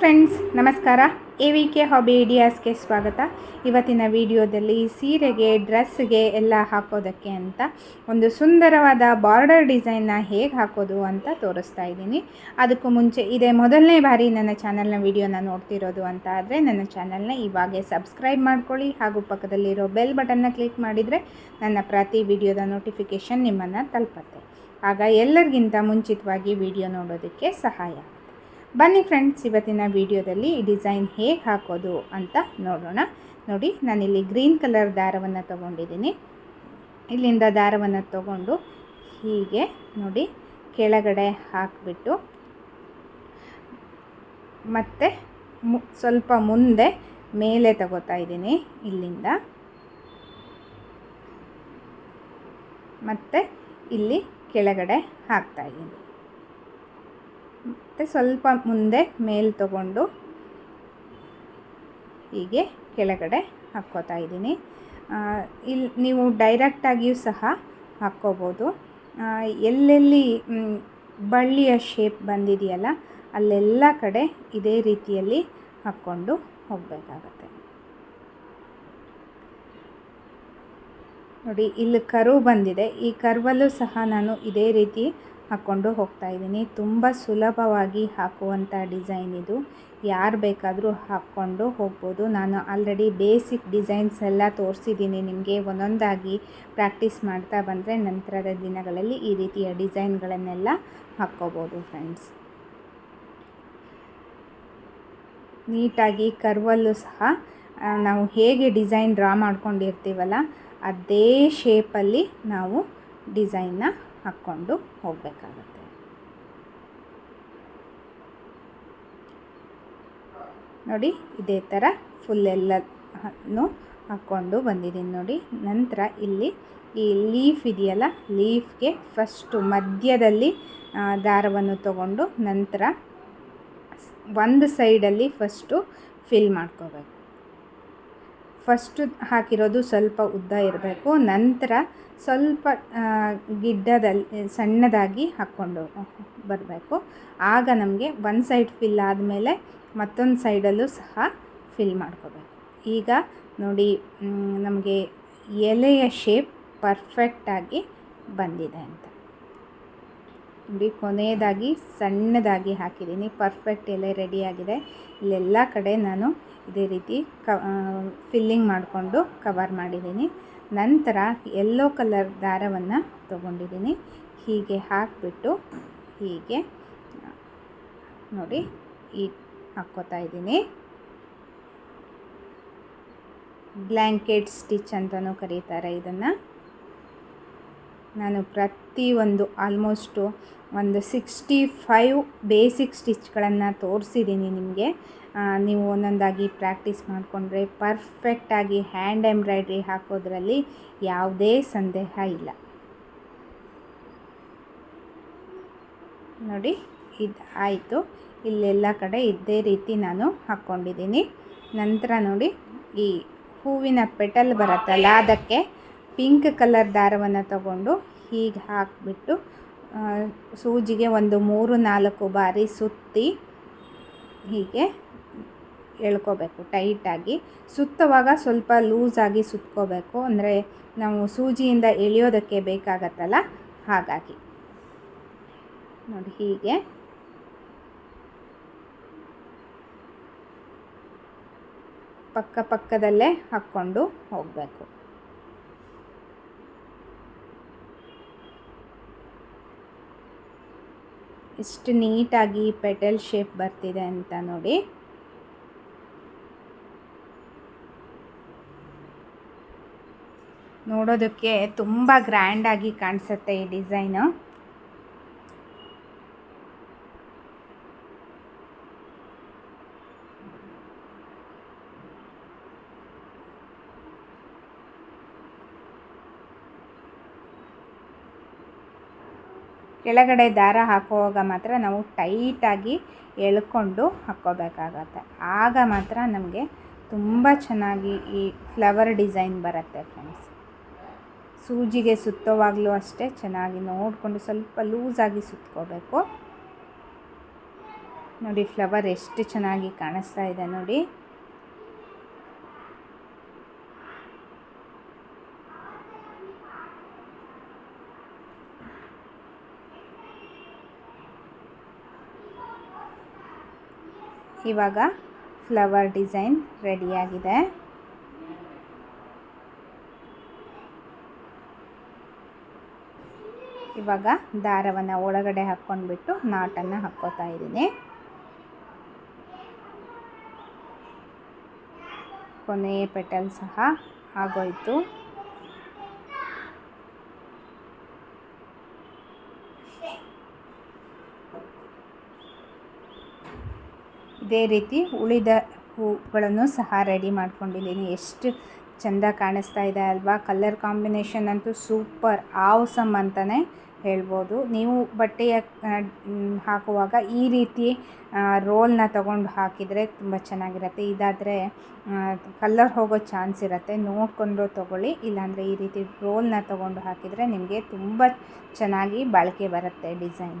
Friends ನಮಸ್ಕಾರ. A V K hobby ಐಡಿಯಾಸ್ಗೆ ಸ್ವಾಗತ. ಇವತ್ತಿನ ವಿಡಿಯೋದಲ್ಲಿ ಸೀರೆಗೆ ಡ್ರೆಸ್ಗೆ ಎಲ್ಲ ಹಾಕೋದಕ್ಕೆ ಅಂತ ಒಂದು ಸುಂದರವಾದ ಬಾರ್ಡರ್ ಡಿಸೈನ್ನ ಹೇಗೆ ಹಾಕೋದು ಅಂತ ತೋರಿಸ್ತಾ ಇದ್ದೀನಿ. ಅದಕ್ಕೂ ಮುಂಚೆ ಇದೇ ಮೊದಲನೇ ಬಾರಿ ನನ್ನ ಚಾನಲ್ನ ವಿಡಿಯೋನ ನೋಡ್ತಿರೋದು ಅಂತ ಆದರೆ ನನ್ನ ಚಾನಲ್ನ ಇವಾಗೆ ಸಬ್ಸ್ಕ್ರೈಬ್ ಮಾಡ್ಕೊಳ್ಳಿ. ಹಾಗೂ ಪಕ್ಕದಲ್ಲಿರೋ ಬೆಲ್ ಬಟನ್ನ ಕ್ಲಿಕ್ ಮಾಡಿದರೆ ನನ್ನ ಪ್ರತಿ ವಿಡಿಯೋದ ನೋಟಿಫಿಕೇಷನ್ ನಿಮ್ಮನ್ನು ತಲುಪತ್ತೆ. ಆಗ ಎಲ್ಲರಿಗಿಂತ ಮುಂಚಿತವಾಗಿ ವಿಡಿಯೋ ನೋಡೋದಕ್ಕೆ ಸಹಾಯ ಬನ್ನಿ ಫ್ರೆಂಡ್ಸ್, ಇವತ್ತಿನ ವಿಡಿಯೋದಲ್ಲಿ ಡಿಸೈನ್ ಹೇಗೆ ಹಾಕೋದು ಅಂತ ನೋಡೋಣ. ನೋಡಿ, ನಾನಿಲ್ಲಿ ಗ್ರೀನ್ ಕಲರ್ ದಾರವನ್ನು ತಗೊಂಡಿದ್ದೀನಿ. ಇಲ್ಲಿಂದ ದಾರವನ್ನು ತಗೊಂಡು ಹೀಗೆ ನೋಡಿ ಕೆಳಗಡೆ ಹಾಕಿಬಿಟ್ಟು ಮತ್ತು ಸ್ವಲ್ಪ ಮುಂದೆ ಮೇಲೆ ತಗೋತಾ ಇದ್ದೀನಿ ಇಲ್ಲಿಂದ. ಮತ್ತೆ ಇಲ್ಲಿ ಕೆಳಗಡೆ ಹಾಕ್ತಾ ಇದ್ದೀನಿ. ಮತ್ತು ಸ್ವಲ್ಪ ಮುಂದೆ ಮೇಲೆ ತಗೊಂಡು ಹೀಗೆ ಕೆಳಗಡೆ ಹಾಕ್ಕೋತಾ ಇದ್ದೀನಿ. ಇಲ್ಲಿ ನೀವು ಡೈರೆಕ್ಟಾಗಿಯೂ ಸಹ ಹಾಕ್ಕೋಬೋದು. ಎಲ್ಲೆಲ್ಲಿ ಬಳ್ಳಿಯ ಶೇಪ್ ಬಂದಿದೆಯಲ್ಲ ಅಲ್ಲೆಲ್ಲ ಕಡೆ ಇದೇ ರೀತಿಯಲ್ಲಿ ಹಾಕ್ಕೊಂಡು ಹೋಗಬೇಕಾಗತ್ತೆ. ನೋಡಿ, ಇಲ್ಲಿ ಕರು ಬಂದಿದೆ. ಈ ಕರ್ವಲ್ಲೂ ಸಹ ನಾನು ಇದೇ ರೀತಿ ಹಾಕ್ಕೊಂಡು ಹೋಗ್ತಾ ಇದ್ದೀನಿ. ತುಂಬ ಸುಲಭವಾಗಿ ಹಾಕುವಂಥ ಡಿಸೈನ್ ಇದು. ಯಾರು ಬೇಕಾದರೂ ಹಾಕ್ಕೊಂಡು ಹೋಗ್ಬೋದು. ನಾನು ಆಲ್ರೆಡಿ ಬೇಸಿಕ್ ಡಿಸೈನ್ಸ್ ಎಲ್ಲ ತೋರಿಸಿದ್ದೀನಿ ನಿಮಗೆ. ಒಂದೊಂದಾಗಿ ಪ್ರಾಕ್ಟೀಸ್ ಮಾಡ್ತಾ ಬಂದರೆ ನಂತರದ ದಿನಗಳಲ್ಲಿ ಈ ರೀತಿಯ ಡಿಸೈನ್ಗಳನ್ನೆಲ್ಲ ಹಾಕ್ಕೋಬೋದು ಫ್ರೆಂಡ್ಸ್. ನೀಟಾಗಿ ಕರ್ವಲ್ಲೂ ಸಹ ನಾವು ಹೇಗೆ ಡಿಸೈನ್ ಡ್ರಾ ಮಾಡ್ಕೊಂಡಿರ್ತೀವಲ್ಲ, ಅದೇ ಶೇಪಲ್ಲಿ ನಾವು ಡಿಸೈನ್ನ ಹಾಕ್ಕೊಂಡು ಹೋಗಬೇಕಾಗತ್ತೆ. ನೋಡಿ, ಇದೇ ಥರ ಫುಲ್ ಎಲ್ಲನೂ ಹಾಕ್ಕೊಂಡು ಬಂದಿದ್ದೀನಿ ನೋಡಿ. ನಂತರ ಇಲ್ಲಿ ಈ ಲೀಫ್ ಇದೆಯಲ್ಲ ಲೀಫ್ಗೆ ಫಸ್ಟು ಮಧ್ಯದಲ್ಲಿ ದಾರವನ್ನು ತಗೊಂಡು ನಂತರ ಒಂದು ಸೈಡಲ್ಲಿ ಫಸ್ಟು ಫಿಲ್ ಮಾಡ್ಕೋಬೇಕು. ಫಸ್ಟು ಹಾಕಿರೋದು ಸ್ವಲ್ಪ ಉದ್ದ ಇರಬೇಕು. ನಂತರ ಸ್ವಲ್ಪ ಗಿಡ್ಡದಲ್ಲಿ, ಸಣ್ಣದಾಗಿ ಹಾಕ್ಕೊಂಡು ಬರಬೇಕು. ಆಗ ನಮಗೆ ಒಂದು ಸೈಡ್ ಫಿಲ್ ಆದಮೇಲೆ ಮತ್ತೊಂದು ಸೈಡಲ್ಲೂ ಸಹ ಫಿಲ್ ಮಾಡ್ಕೋಬೇಕು. ಈಗ ನೋಡಿ ನಮಗೆ ಎಲೆಯ ಶೇಪ್ ಪರ್ಫೆಕ್ಟಾಗಿ ಬಂದಿದೆ ಅಂತ. ನೋಡಿ, ಕೊನೆಯದಾಗಿ ಸಣ್ಣದಾಗಿ ಹಾಕಿದ್ದೀನಿ. ಪರ್ಫೆಕ್ಟ್ ಎಲೆ ರೆಡಿಯಾಗಿದೆ ಇಲ್ಲೆಲ್ಲ ಕಡೆ ನಾನು ಇದೇ ರೀತಿ ಕ ಫಿಲ್ಲಿಂಗ್ ಮಾಡಿಕೊಂಡು ಕವರ್ ಮಾಡಿದ್ದೀನಿ. ನಂತರ ಯೆಲ್ಲೋ ಕಲರ್ ದಾರವನ್ನು ತೊಗೊಂಡಿದ್ದೀನಿ. ಹೀಗೆ ಹಾಕಿಬಿಟ್ಟು ಹೀಗೆ, ನೋಡಿ, ಈ ಹಾಕ್ಕೋತಾ ಇದ್ದೀನಿ. ಬ್ಲ್ಯಾಂಕೆಟ್ ಸ್ಟಿಚ್ ಅಂತಲೂ ಕರೀತಾರೆ ಇದನ್ನು. ನಾನು ಪ್ರತಿಯೊಂದು ಆಲ್ಮೋಸ್ಟು ಒಂದು ಸಿಕ್ಸ್ಟಿ ಫೈವ್ ಬೇಸಿಕ್ ಸ್ಟಿಚ್ಗಳನ್ನು ತೋರಿಸಿದ್ದೀನಿ ನಿಮಗೆ. ನೀವು ಒಂದೊಂದಾಗಿ ಪ್ರಾಕ್ಟೀಸ್ ಮಾಡಿಕೊಂಡ್ರೆ ಪರ್ಫೆಕ್ಟಾಗಿ ಹ್ಯಾಂಡ್ ಎಂಬ್ರಾಯ್ಡ್ರಿ ಹಾಕೋದ್ರಲ್ಲಿ ಯಾವುದೇ ಸಂದೇಹ ಇಲ್ಲ. ನೋಡಿ, ಇದು ಆಯಿತು. ಇಲ್ಲೆಲ್ಲ ಕಡೆ ಇದೇ ರೀತಿ ನಾನು ಹಾಕ್ಕೊಂಡಿದ್ದೀನಿ. ನಂತರ ನೋಡಿ, ಈ ಹೂವಿನ ಪೆಟಲ್ ಬರುತ್ತಲ್ಲ, ಅದಕ್ಕೆ ಪಿಂಕ್ ಕಲರ್ ದಾರವನ್ನು ತಗೊಂಡು ಹೀಗೆ ಹಾಕಿಬಿಟ್ಟು ಸೂಜಿಗೆ ಒಂದು ಮೂರು ನಾಲ್ಕು ಬಾರಿ ಸುತ್ತಿ ಹೀಗೆ ಎಳ್ಕೋಬೇಕು ಟೈಟಾಗಿ ಸುತ್ತುವಾಗ ಸ್ವಲ್ಪ ಲೂಸಾಗಿ ಸುತ್ಕೋಬೇಕು. ಅಂದರೆ ನಾವು ಸೂಜಿಯಿಂದ ಎಳೆಯೋದಕ್ಕೆ ಬೇಕಾಗತ್ತಲ್ಲ? ಹಾಗಾಗಿ. ನೋಡಿ ಹೀಗೆ. ಪಕ್ಕ ಪಕ್ಕದಲ್ಲೇ ಹಾಕ್ಕೊಂಡು ಹೋಗಬೇಕು. ಎಷ್ಟು ನೀಟಾಗಿ ಪೆಟಲ್ ಶೇಪ್ ಬರ್ತಿದೆ ಅಂತ ನೋಡಿ. ನೋಡೋದಕ್ಕೆ ತುಂಬ ಗ್ರ್ಯಾಂಡಾಗಿ ಕಾಣಿಸುತ್ತೆ ಈ ಡಿಸೈನು. ಕೆಳಗಡೆ ದಾರ ಹಾಕುವಾಗ ಮಾತ್ರ ನಾವು ಟೈಟಾಗಿ ಎಳ್ಕೊಂಡು ಹಾಕ್ಕೋಬೇಕಾಗತ್ತೆ. ಆಗ ಮಾತ್ರ ನಮಗೆ ತುಂಬ ಚೆನ್ನಾಗಿ ಈ ಫ್ಲವರ್ ಡಿಸೈನ್ ಬರುತ್ತೆ ಫ್ರೆಂಡ್ಸ್. ಸೂಜಿಗೆ ಸುತ್ತೋವಾಗಲೂ ಅಷ್ಟೇ ಚೆನ್ನಾಗಿ ನೋಡಿಕೊಂಡು ಸ್ವಲ್ಪ ಲೂಸಾಗಿ ಸುತ್ಕೋಬೇಕು. ನೋಡಿ ಫ್ಲವರ್ ಎಷ್ಟು ಚೆನ್ನಾಗಿ ಕಾಣಿಸ್ತಾ ಇದೆ ನೋಡಿ. ಇವಾಗ ಫ್ಲವರ್ ಡಿಸೈನ್ ರೆಡಿಯಾಗಿದೆ ಇವಾಗ ದಾರವನ್ನು ಒಳಗಡೆ ಹಾಕ್ಕೊಂಡ್ಬಿಟ್ಟು ನಾಟನ್ನು ಹಾಕ್ಕೋತಾ ಇದ್ದೀನಿ. ಕೊನೆಯ ಪೆಟಲ್ ಸಹ ಆಗೋಯ್ತು. ಇದೇ ರೀತಿ ಉಳಿದ ಹೂಗಳನ್ನು ಸಹ ರೆಡಿ ಮಾಡ್ಕೊಂಡಿದ್ದೀನಿ. ಎಷ್ಟು ಚೆಂದ ಕಾಣಿಸ್ತಾ ಇದೆ ಅಲ್ವಾ? ಕಲ್ಲರ್ ಕಾಂಬಿನೇಷನ್ ಅಂತೂ ಸೂಪರ್ ಆವ್ಸಮ್ ಅಂತಲೇ ಹೇಳ್ಬೋದು. ನೀವು ಬಟ್ಟೆಯ ಹಾಕುವಾಗ ಈ ರೀತಿ ರೋಲ್ನ ತಗೊಂಡು ಹಾಕಿದರೆ ತುಂಬ ಚೆನ್ನಾಗಿರುತ್ತೆ. ಇದಾದರೆ ಕಲ್ಲರ್ ಹೋಗೋ ಚಾನ್ಸ್ ಇರುತ್ತೆ. ನೋಡಿಕೊಂಡು ತೊಗೊಳ್ಳಿ. ಇಲ್ಲಾಂದರೆ ಈ ರೀತಿ ರೋಲ್ನ ತಗೊಂಡು ಹಾಕಿದರೆ ನಿಮಗೆ ತುಂಬ ಚೆನ್ನಾಗಿ ಬಾಳಿಕೆ ಬರುತ್ತೆ ಡಿಸೈನ್